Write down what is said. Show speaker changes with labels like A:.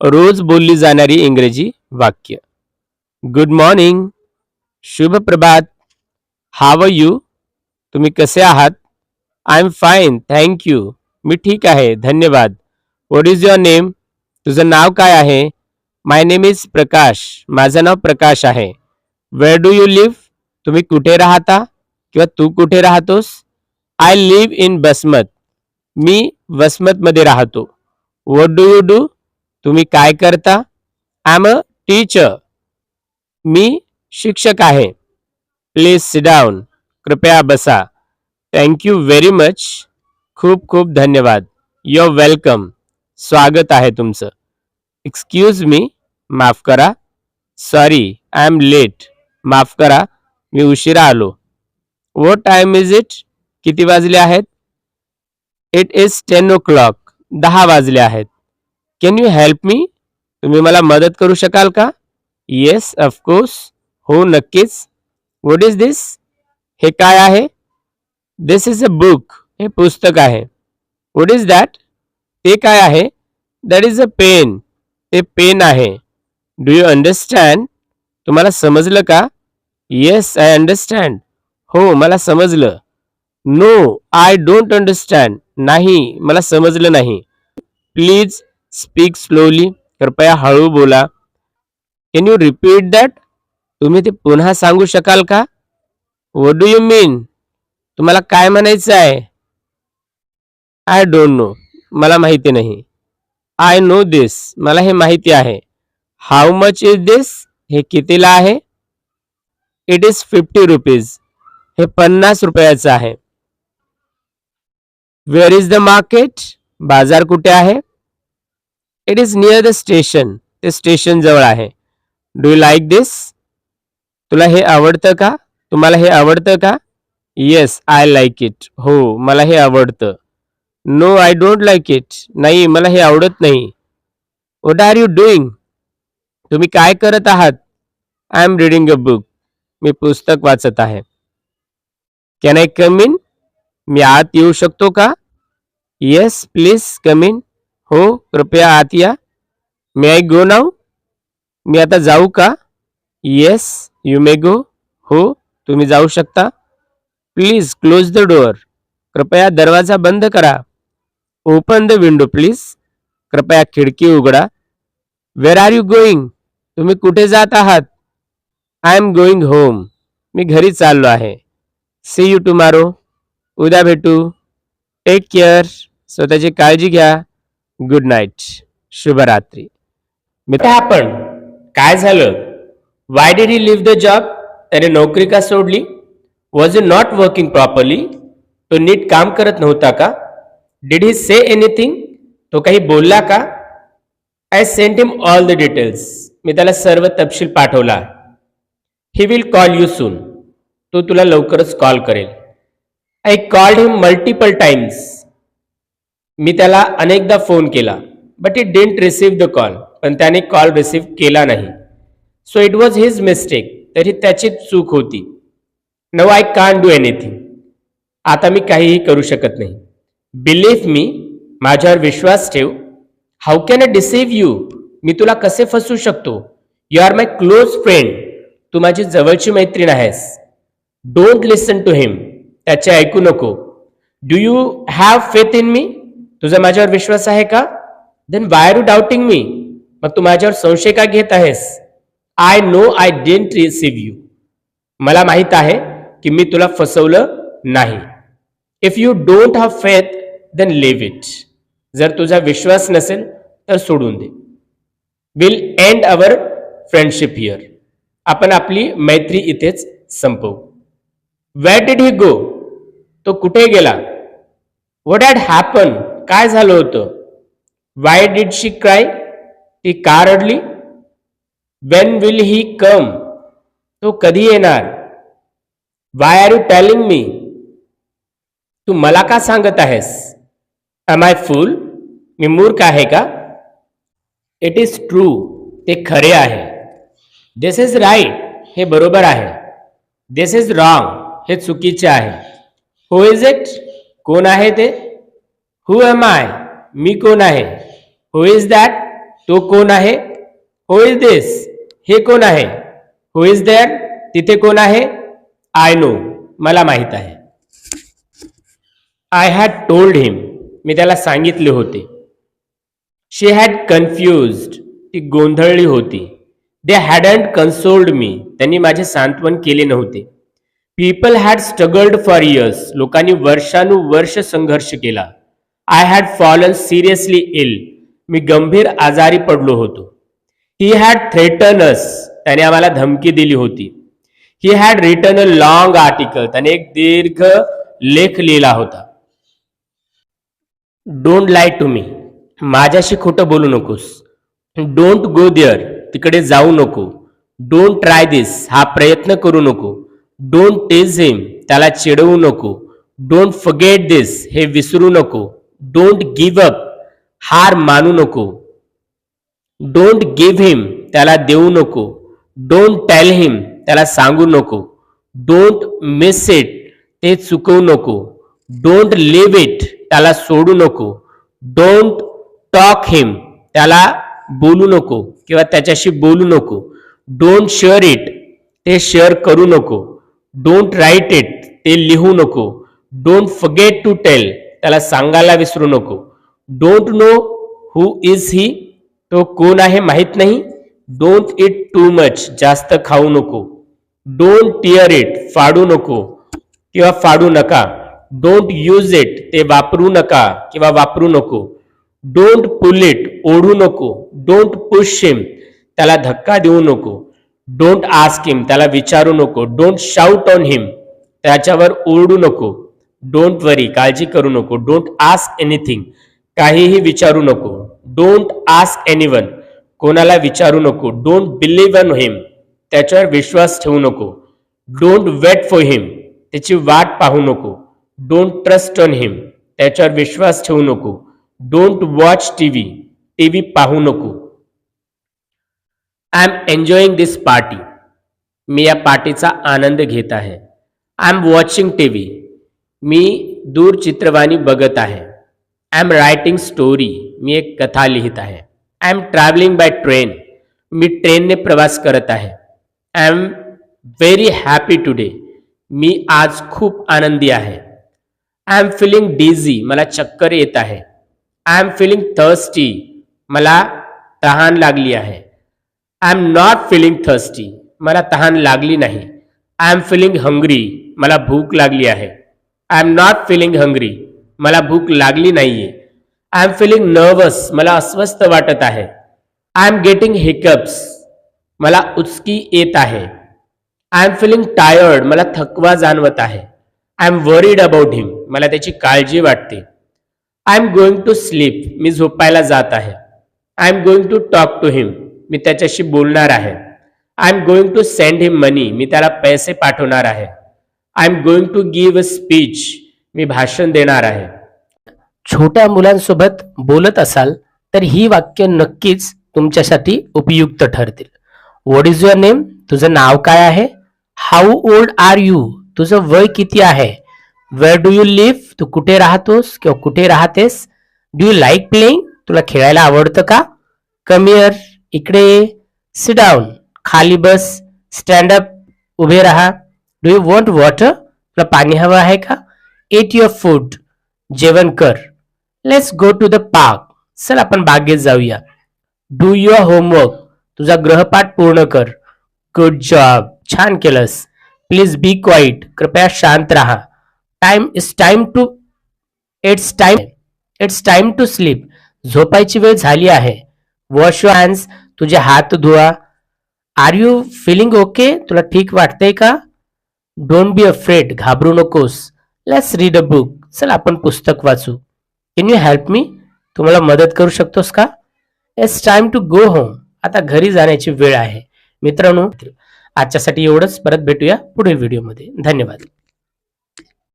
A: रोज बोलली जाणारी इंग्रजी वाक्य. गुड मॉर्निंग शुभ प्रभात. हाव यू तुम्ही कसे आहात? I am fine thank you मी ठीक आहे. धन्यवाद. वॉट इज युअर नेम तुझं नाव काय आहे? My name is Prakash. माझं नाव प्रकाश आहे. वेअर डू यू लिव्ह तुम्ही कुठे राहता? किंवा तू कुठे राहतोस? आय लिव्ह इन बसमत मी वसमतमध्ये राहतो. वॉट डू यू डू तुम्ही काय करता? आय एम अ टीचर मी शिक्षक आहे. प्लीज सी डाऊन कृपया बसा. थँक्यू व्हेरी मच खूप खूप धन्यवाद. युअर वेलकम स्वागत आहे तुमचं. एक्सक्यूज मी माफ करा. सॉरी आय एम लेट माफ करा. मी उशिरा आलो. वो टाइम इज इट किती वाजले आहेत? It is ten o'clock दहा वाजले आहेत. कॅन यू हेल्प मी तुम्ही मला मदत करू शकाल का? येस ऑफकोर्स हो नक्कीच. वॉट इज दिस हे काय आहे? दिस इज अ बुक हे पुस्तक आहे. वॉट इज दॅट ते काय आहे? दॅट इज अ पेन ते पेन आहे. डू यू अंडरस्टँड तुम्हाला समजलं का? येस आय अंडरस्टँड हो मला समजलं. नो आय डोंट अंडरस्टँड नाही मला समजलं नाही. प्लीज स्पीक स्लोली कृपया हळू बोला. कॅन यू रिपीट दॅट तुम्ही ते पुन्हा सांगू शकाल का? वॉट डू यू मीन तुम्हाला काय म्हणायचं आहे? आय डोंट नो मला माहिती नाही. आय नो दिस मला हे माहिती आहे. हाऊ मच इज दिस हे कितीला आहे? इट इज फिफ्टी रुपीज हे पन्नास रुपयाचं आहे. वेअर इज द मार्केट बाजार कुठे आहे? It is near the station ते स्टेशन जवळ आहे. डू यू लाईक दिस तुला हे आवडतं का? तुम्हाला हे आवडतं का? येस आय लाईक इट हो मला हे आवडतं. No I don't like it नाही मला हे आवडत नाही. वॉट आर यू डुईंग तुम्ही काय करत आहात? I am reading a book मी पुस्तक वाचत आहे. कॅन आय कम इन मी आत येऊ शकतो का? येस प्लीज कम इन हो कृपया आत या. मे आय गो नाव मी आता जाऊ का? येस यू मे गो हो तुम्ही जाऊ शकता. प्लीज क्लोज द डोअर कृपया दरवाजा बंद करा. ओपन द विंडो प्लीज कृपया खिडकी उघडा. वेर आर यू गोईंग तुम्ही कुठे जात आहात? आय एम गोईंग होम मी घरी चाललो आहे. सी यू टुमारो उद्या भेटू. टेक केअर स्वतःची काळजी घ्या. गुड नाईट शुभरात्री. मित्र आपण काय झालं? Why did he leave the job त्याने नोकरी का सोडली? Was you not working properly तो नीट काम करत नव्हता का? डिड ही से एनिथिंग तो काही बोलला का? I sent him all the details मी त्याला सर्व तपशील पाठवला. He will call you soon तो तुला लवकरच कॉल करेल. I called him multiple times मी त्याला अनेकदा फोन केला but it didn't receive the call पण त्याने कॉल रिसीव्ह केला नाही. So it was his mistake तरी त्याची चूक होती. No I can do anything आता मी काहीही करू शकत नाही. बिलीव्ह मी माझ्यावर विश्वास ठेव. How can I deceive you मी तुला कसे फसवू शकतो? You are my close friend तू माझी जवळची मैत्रीण आहेस. डोंट लिसन टू हिम त्याचे ऐकू नको. Do you have faith in me तुझा माझ्यावर विश्वास आहे का? Then why are you doubting me मग तू माझ्यावर संशय का घेत आहेस? I know I didn't receive you मला माहीत आहे की मी तुला फसवलं नाही. If you don't have faith then leave it जर तुझा विश्वास नसेल तर सोडून दे. Will end our friendship here आपण आपली मैत्री इथेच संपवू. वॅट डिड ही गो तो कुठे गेला? वट हॅड हॅपन काय झालं होतं? वाय डिड शी क्राय ती का रडली? वेन विल ही कम तो कधी येणार? Why are you telling me तू मला का सांगत आहेस? एम आय फुल मी मूर्ख आहे का? इट इज ट्रू ते खरे आहे. दिस इज राईट हे बरोबर आहे. दिस इज रॉंग हे चुकीचे आहे. हु इज इट कोण आहे ते? हु एम आय मी कोण आहे? हु इज दॅट तो कोण आहे? हु इज दिस हे कोण आहे? हु इज देअर तिथे कोण आहे? आय नो मला माहीत आहे. आय हॅड टोल्ड हिम मी त्याला सांगितले होते. शी हॅड कन्फ्युज्ड ती गोंधळली होती. दे हॅडंट कन्सोल्ड मी त्यांनी माझे सांत्वन केले नव्हते. People had struggled for years लोकांनी वर्षानुवर्ष संघर्ष केला. I had fallen seriously ill मी गंभीर आजारी पडलो होतो. ही हॅड थ्रेटनस त्याने आम्हाला धमकी दिली होती. He had return a long article त्याने एक दीर्घ लेख लिहिला होता. डोंट लाय टू मी माझ्याशी खोटं बोलू नकोस. डोंट गो देअर तिकडे जाऊ नको. डोंट ट्राय दिस हा प्रयत्न करू नको. डोंट टेज हिम त्याला चिडवू नको. डोंट फगेट दिस हे विसरू नको. डोंट गिव्ह अप हार मानू नको. डोंट गिव्ह हिम त्याला देऊ नको. डोंट टेल हिम त्याला सांगू नको. डोंट मिस इट ते चुकवू नको. डोंट लिव्ह इट त्याला सोडू नको. डोंट टॉक हिम त्याला बोलू नको किंवा त्याच्याशी बोलू नको. डोंट शेअर इट ते शेअर करू नको. डोंट राईट इट ते लिहू नको. डोंट फगेट टू टेल त्याला सांगायला विसरू नको. Don't know who is he तो कोण आहे माहीत नाही. डोंट इट टू मच जास्त खाऊ नको. डोंट टिअर इट फाडू नको. किंवा फाडू नका. डोंट यूज इट ते वापरू नका किंवा वापरू नको. डोंट पुल इट ओढू नको. डोंट पुश हिम त्याला धक्का देऊ नको. डोंट आस्क हिम त्याला विचारू नको. डोंट शाउट ऑन हिम त्याच्यावर ओरडू नको. डोंट वरी काळजी करू नको. डोंट आस्क एनिथिंग काहीही विचारू नको. डोंट आस्क एनिवन कोणाला विचारू नको. डोंट बिलीव्ह ऑन हिम त्याच्यावर विश्वास ठेवू नको. डोंट वेट फॉर हिम त्याची वाट पाहू नको. डोंट ट्रस्ट ऑन हिम त्याच्यावर विश्वास ठेवू नको. डोंट वॉच टीव्ही टीव्ही पाहू नको. I am enjoying this party मी या पार्टीचा आनंद घेत आहे. I am watching T V मी दूरचित्रवाणी बघत आहे. आय एम रायटिंग स्टोरी मी एक कथा लिहित आहे. I am travelling by train मी ट्रेनने प्रवास करत आहे. I am very happy today मी आज खूप आनंदी आहे. आय एम फिलिंग डिझी मला चक्कर येत आहे. आय एम फिलिंग थर्स्टी मला तहान लागली आहे. I am not feeling thirsty मला तहान लागली नाही. आय एम फिलिंग हंग्री मला भूक लागली आहे. I am not feeling hungry मला भूक लागली नाहीये. आय एम फिलिंग नर्वस मला अस्वस्थ वाटत आहे. आय एम गेटिंग हिकअप्स मला उचकी येत आहे. आय एम फिलिंग टायर्ड मला थकवा जाणवत आहे. I am worried about him मला त्याची काळजी वाटते. I am going to sleep मी झोपायला जात आहे. I am going to talk to him मी त्याच्याशी बोलणार आहे. I am going to send him money मी त्याला पैसे पाठवणार आहे. I am going to give a speech मी भाषण देणार आहे. छोट्या मुलांसोबत बोलत असाल तर ही वाक्य नक्कीच तुमच्यासाठी उपयुक्त ठरतील. व्हॉट इज युअर नेम तुझं नाव काय आहे? हाऊ ओल्ड आर यू तुझं वय किती आहे? वेअर डू यू लिव्ह तू कुठे राहतोस किंवा कुठे राहतेस? डू यू लाईक प्लेइंग तुला खेळायला आवडतं का? कमियर इकडे सिडाऊन खाली बस. स्टँड अप उभे राहा. डू यू वॉन्ट वॉटर तुला पाणी हवं आहे का? एट युअर फूड जेवण कर. Let's go to the park चल आपण बागेत जाऊया. डू युअर होमवर्क तुझा ग्रहपाठ पूर्ण कर. गुड जॉब छान केलंस. प्लीज बी क्वाईट कृपया शांत राहा. Time is time to it's time it's time to sleep झोपायची वेळ झाली आहे. वॉश युअर हँड्स तुझे हात धुवा. आर यू फिलिंग ओके तुला ठीक वाटतंय का? डोंट बी अफ्रेड घाबरू नकोस. लेट्स रीड अ बुक चल आपण पुस्तक वाचू. कॅन यू हेल्प मी तुम्हाला मदत करू शकतोस का? It's time to go home आता घरी जाण्याची वेळ आहे. मित्रांनो आजच्यासाठी एवढंच. परत भेटूया पुढील व्हिडिओमध्ये धन्यवाद.